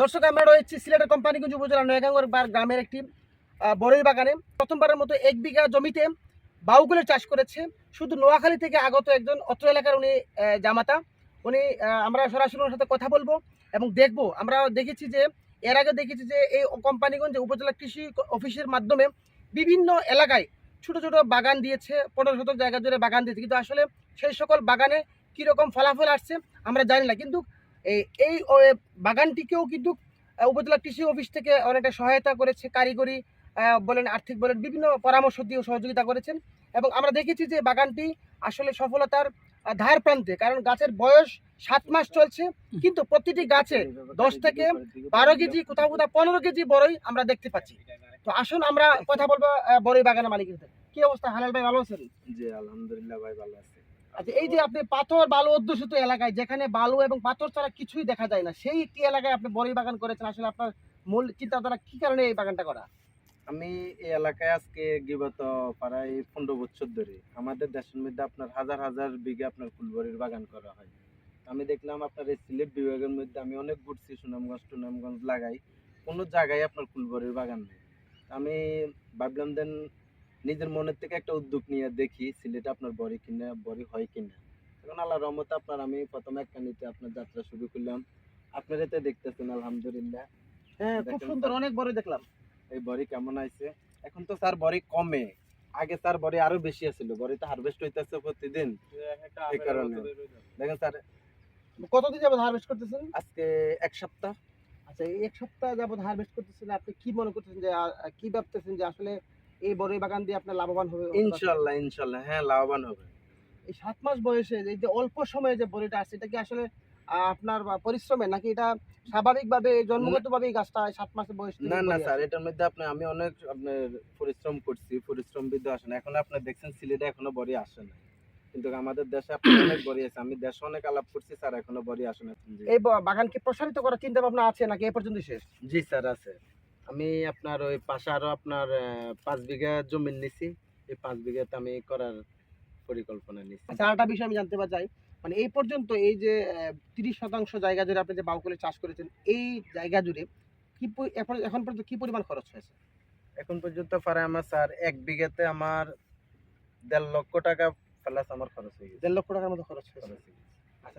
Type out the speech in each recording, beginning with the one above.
দর্শক, আমরা রয়েছি সিলেটের কোম্পানিগঞ্জ উপজেলা নয়গাঙ্গর বার গ্রামের একটি বড়ই বাগানে। প্রথমবারের মতো এক বিঘা জমিতে বাউগুলের চাষ করেছে। শুধু নোয়াখালী থেকে আগত একজন অত্র এলাকার উনি জামাতা। উনি আমরা সরাসরি ওনার সাথে কথা বলব এবং দেখব। আমরা দেখেছি যে, এর আগে দেখেছি যে, এই কোম্পানিগঞ্জে উপজেলা কৃষি অফিসের মাধ্যমে বিভিন্ন এলাকায় ছোট ছোট বাগান দিয়েছে, পনেরো শতক জায়গা জুড়ে বাগান দিয়েছে। কিন্তু আসলে সেই সকল বাগানে কীরকম ফলাফল আসছে, আমরা জানি না। কিন্তু এই বাগানটিকেও কিন্তু উপজেলা কৃষি অফিস থেকে অনেকটা সহায়তা করেছে, কারিগরি বলেন, আর্থিক বলেন, বিভিন্ন পরামর্শ দিয়েও সহযোগিতা করেছেন। এবং আমরা দেখেছি যে বাগানটি আসলে সফলতার ধার প্রান্তে, কারণ গাছের বয়স সাত মাস চলছে, কিন্তু প্রতিটি গাছে দশ থেকে বারো কেজি, কোথাও কোথাও পনেরো কেজি বড়ই আমরা দেখতে পাচ্ছি। তো আসুন, আমরা কথা বলব বড়ই বাগানের মালিকের কি অবস্থা? হালাল ভাই ভালো আছেন? জি, আলহামদুলিল্লাহ ভাই ভালো আছে। আচ্ছা এই যে আপনি পাথর, বালু অধ্যুষিত এলাকায়, যেখানে বালু এবং পাথর ছাড়া কিছুই দেখা যায় না, সেই একটি এলাকায় আপনি বড়ই বাগান করেছেন, আসলে আপনার মূল চিন্তাধারা কি কারণে এই বাগানটা করা? আমি এই এলাকায় আজকে গিবত প্রায় পনেরো বছর ধরে। আমাদের দেশের মধ্যে আপনার হাজার হাজার বিঘে আপনার ফুলবরির বাগান করা হয়। আমি দেখলাম আপনার এই সিলেট বিভাগের মধ্যে আমি অনেক ঘুরছি, সুনামগঞ্জ, টুনামগঞ্জ লাগাই। কোনো জায়গায় আপনার ফুলবরির বাগান নেই। আমি ভাবলাম দেন নিজের মনের থেকে একটা উদ্যোগ নিয়ে দেখি সিলেটে আপনার বড়ি কিনা বড়ি হয় কিনা। এখন আল্লাহ রহমতে আপনার আমি প্রথম একটা নিতে আপনার যাত্রা শুরু করলাম। আপনার এতে দেখতেছেন আলহামদুলিল্লাহ। হ্যাঁ খুব সুন্দর অনেক বড়ি দেখলাম। এই বড়ি কেমন আইছে এখন তো স্যার বড়ি কমে। আগে স্যার বড়ি আরও বেশি আছিল। বড়ি তো হারভেস্ট হইতেছে প্রতিদিন। এই কারণে। দেখেন স্যার। কতদিন যাবত হারভেস্ট করতেছেন? আজকে এক সপ্তাহ। আচ্ছা এই এক সপ্তাহ যাবত হারভেস্ট করতেছেন। আপনি কি মনে করতেছেন যে কি ভাবতেছেন যে আসলে এই বড়ই বাগান দিয়ে আপনার লাভবান হবে। ইনশাল্লাহ ইনশাল্লাহ হ্যাঁ লাভবান হবে। এই সাত মাস বয়সে এই যে অল্প সময়ে যে বড়িটা আসছে এটা কি আসলে আপনার পরিশ্রমে নাকি এটা স্বাভাবিকভাবে জন্মগতভাবে এই গাছটা সাত মাসের বয়স না না স্যার এটার মধ্যে আপনি আমি অনেক আপনার পরিশ্রম করছি পরিশ্রম বিদ্যা আসে না এখন আপনি দেখছেন সিলেটে এখনও বড়ি আসে না। কিন্তু আমাদের দেশে আপনার অনেক বড়ি আছে। আমি দেশে অনেক আলাপ করছি স্যার এখনও বড়ি আসে না। এই ব- বাগানকে প্রসারিত করার চিন্তা ভাবনা আছে নাকি এ পর্যন্ত শেষ? জি স্যার আছে। আমি আপনার ওই পাশে আরও আপনার পাঁচ বিঘা জমি নিছি। এই পাঁচ বিঘাতে আমি করার পরিকল্পনা নিছি। আচ্ছা আরেকটা বিষয় আমি জানতে চাই। মানে এই পর্যন্ত এই যে তিরিশ শতাংশ জায়গা জুড়ে আপনি যে বাউকুলে চাষ করেছেন এই জায়গা জুড়ে কি এখন এখন পর্যন্ত কি পরিমাণ খরচ হয়েছে? এখন পর্যন্ত পারে আমার স্যার এক বিঘাতে আমার দেড় লক্ষ টাকা প্লাস আমার খরচ হয়ে গেছে। দেড় লক্ষ টাকার মতো খরচ হয়েছে।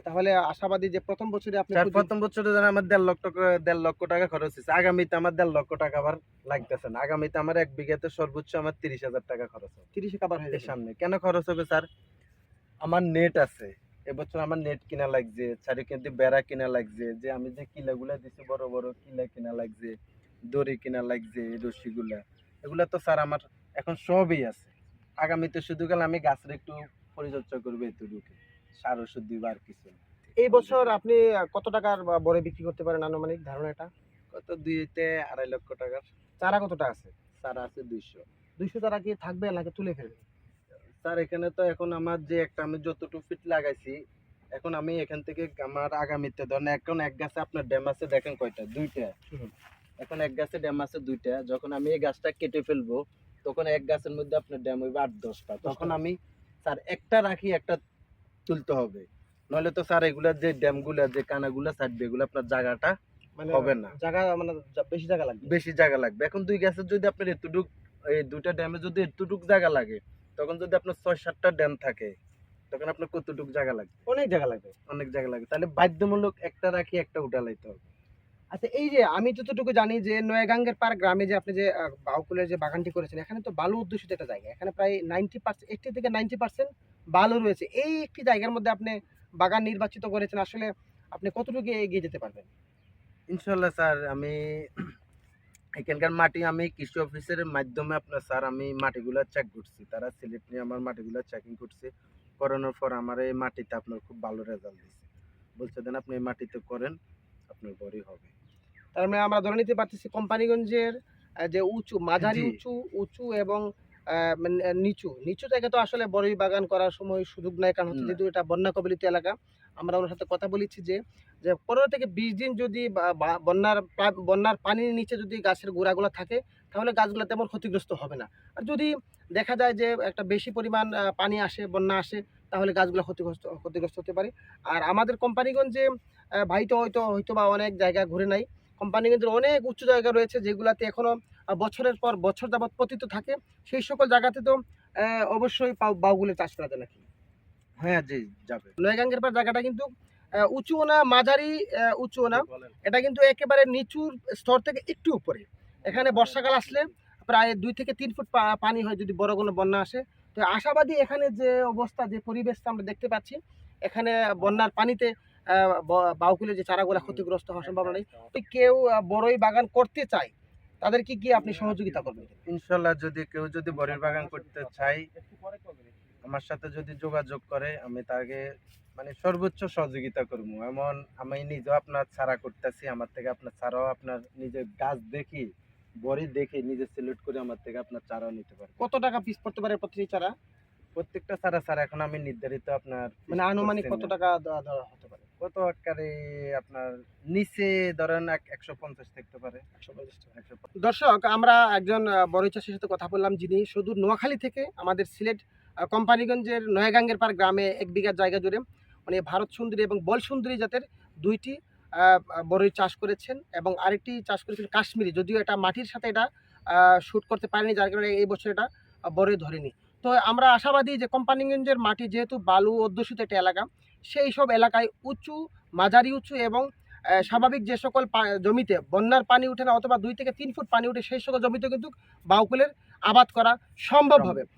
তাহলে আশাবাদী যে প্রথম বছরে আপনি প্রথম বছরে যেন আমার দেড় লক্ষ টাকা দেড় লক্ষ টাকা খরচ হয়েছে। আগামীতে আমার দেড় লক্ষ টাকা আবার লাগতেছে না। আগামীতে আমার এক বিঘাতে সর্বোচ্চ আমার তিরিশ হাজার টাকা খরচ হবে। তিরিশে কাবার হয়ে এর সামনে কেন খরচ হবে স্যার? আমার নেট আছে। এবছর আমার নেট কিনা লাগছে। চারি কিন্তু বেড়া কিনা লাগছে। যে আমি যে কিলাগুলা দিছি বড় বড় কিলা কিনা লাগছে দড়ি কিনা লাগছে রশিগুলা এগুলা তো স্যার আমার এখন সবই আছে। আগামীতে শুধু গেলে আমি গাছের একটু পরিচর্যা করব এতটুকু। সার ওষুধ দিব আর কিছু না। এই বছর আপনি কত টাকার বা বড়ে বিক্রি করতে পারেন আনুমানিক ধারণা এটা কত দুইতে আড়াই লক্ষ টাকার। চারা কতটা আছে? সার আছে দুইশো। দুইশো চারা কি থাকবে নাকি তুলে ফেলবে? স্যার এখানে তো এখন আমার যে একটা আমি যতটুকু ফিট লাগাইছি এখন আমি এখান থেকে আমার আগামীতে ধরেন এখন এক গাছে আপনার ড্যাম আছে দেখেন কয়টা? দুইটা। এখন এক গাছে ড্যাম আছে দুইটা। যখন আমি এই গাছটা কেটে ফেলব তখন এক গাছের মধ্যে আপনার ড্যাম হইবে আট দশটা। তখন আমি স্যার একটা রাখি একটা তুলতে হবে। নইলে তো স্যার এগুলা যে ড্যামগুলা যে কানাগুলা ছাড়বে এগুলো আপনার জায়গাটা মানে হবে না। জায়গা মানে বেশি জায়গা লাগবে? বেশি জায়গা লাগবে। এখন দুই গাছের যদি আপনার এতটুক এই দুইটা ড্যামে যদি এতটুক জায়গা লাগে তখন যদি আপনার ছয় সাতটা ড্যাম থাকে তখন আপনার কতটুক জায়গা লাগবে? অনেক জায়গা লাগবে। অনেক জায়গা লাগবে। তাহলে বাধ্যমূলক একটা রাখি একটা উঠা লাইতে হবে। আচ্ছা এই যে আমি যতটুকু জানি যে নয়াগাঙ্গের পার গ্রামে যে আপনি যে বাউকুলের যে বাগানটি করেছেন এখানে তো বালু অধ্যুষিত একটা জায়গা। এখানে প্রায় নাইনটি পার্সেন্ট এইটি থেকে নাইনটি পার্সেন্ট বালু রয়েছে। এই একটি জায়গার মধ্যে আপনি বাগান নির্বাচিত করেছেন আসলে আপনি কতটুকু এগিয়ে যেতে পারবেন? ইনশাল্লাহ স্যার আমি এখানকার মাটি আমি কৃষি অফিসের মাধ্যমে আপনার স্যার আমি মাটিগুলো চেক করছি। তারা সিলেট নিয়ে আমার মাটিগুলো চেকিং করছে। করানোর পর আমার এই মাটিতে আপনার খুব ভালো রেজাল্ট দিচ্ছে বলছে দেন আপনি এই মাটিতে করেন আপনার বড়ি হবে। তার মানে আমরা ধরে নিতে পারতেছি কোম্পানিগঞ্জের যে উঁচু মাঝারি উঁচু উঁচু এবং নিচু। নিচু জায়গা তো আসলে বড়ই বাগান করার সময় সুযোগ নাই কারণ হচ্ছে। যেহেতু এটা বন্যা কবলিত এলাকা আমরা ওনার সাথে কথা বলেছি যে যে পনেরো থেকে বিশ দিন যদি বন্যার বন্যার পানির নিচে যদি গাছের গোড়াগুলো থাকে তাহলে গাছগুলো তেমন ক্ষতিগ্রস্ত হবে না। আর যদি দেখা যায় যে একটা বেশি পরিমাণ পানি আসে বন্যা আসে তাহলে গাছগুলো ক্ষতিগ্রস্ত ক্ষতিগ্রস্ত হতে পারে। আর আমাদের কোম্পানিগঞ্জে ভাই তো হয়তো হয়তো বা অনেক জায়গা ঘুরে নাই কোম্পানিগঞ্জের অনেক উঁচু জায়গা রয়েছে যেগুলাতে এখনও আহ, বছরের পর বছর যাবত পতিত থাকে। সেই সকল জায়গাতে তো অবশ্যই পাউ- বাউগুলের চাষ করা যায় নাকি? হ্যাঁ জি যাবে। নয়গাঙ্গের পার জায়গাটা কিন্তু উঁচুও না মাঝারি উঁচুও না। এটা কিন্তু একেবারে নিচুর স্তর থেকে একটু উপরে। এখানে বর্ষাকাল আসলে প্রায় দুই থেকে তিন ফুট পানি হয় যদি বড় কোনো বন্যা আসে। তো আশাবাদী এখানে যে অবস্থা যে পরিবেশটা আমরা দেখতে পাচ্ছি এখানে বন্যার পানিতে বাউকুলের যে চারাগুলা ক্ষতিগ্রস্ত হওয়ার সম্ভাবনা নেই। তো কেউ বড়ই বাগান করতে চায় তাদেরকে কি আপনি সহযোগিতা করবেন? ইনশাল্লাহ যদি কেউ যদি বরের বাগান করতে চাই আমার সাথে যদি যোগাযোগ করে আমি তাকে মানে সর্বোচ্চ সহযোগিতা করব। এমন আমি নিজেও আপনার ছাড়া করতেছি আমার থেকে আপনার ছাড়াও আপনার নিজের গাছ দেখি বড়ি দেখে নিজে সিলেক্ট করে আমার থেকে আপনার চারাও নিতে পারবেন কত টাকা পিস পড়তে পারে প্রতিটি চারা? প্রত্যেকটা চারা ছাড়া এখন আমি নির্ধারিত আপনার মানে আনুমানিক কত টাকা দেওয়া দেওয়া হতে পারে? কত আকারে আপনার নিচে ধরেন এক- একশো পঞ্চাশ থাকতে পারে। দর্শক আমরা একজন বড়ই চাষির সাথে কথা বললাম যিনি শুধু নোয়াখালী থেকে আমাদের সিলেট কোম্পানিগঞ্জের নয়াগাঙ্গের পার গ্রামে এক বিঘা জায়গা জুড়ে মানে ভারত সুন্দরী এবং বল সুন্দরী জাতের দুইটি বড়ই চাষ করেছেন এবং আরেকটি চাষ করেছেন কাশ্মীরি। যদিও এটা মাটির সাথে এটা শ্যুট করতে পারেনি যার কারণে এই বছর এটা বড়ই ধরেনি। তো আমরা আশাবাদী যে কোম্পানিগঞ্জের মাটি যেহেতু বালু অধ্যুষিত একটি এলাকা সেই সব এলাকায় উঁচু মাঝারি উঁচু এবং স্বাভাবিক যে সকল জমিতে বন্যার পানি উঠে না অথবা দুই থেকে তিন ফুট পানি উঠে সেই সকল জমিতে কিন্তু বাউকুলের আবাদ করা সম্ভব। হবে।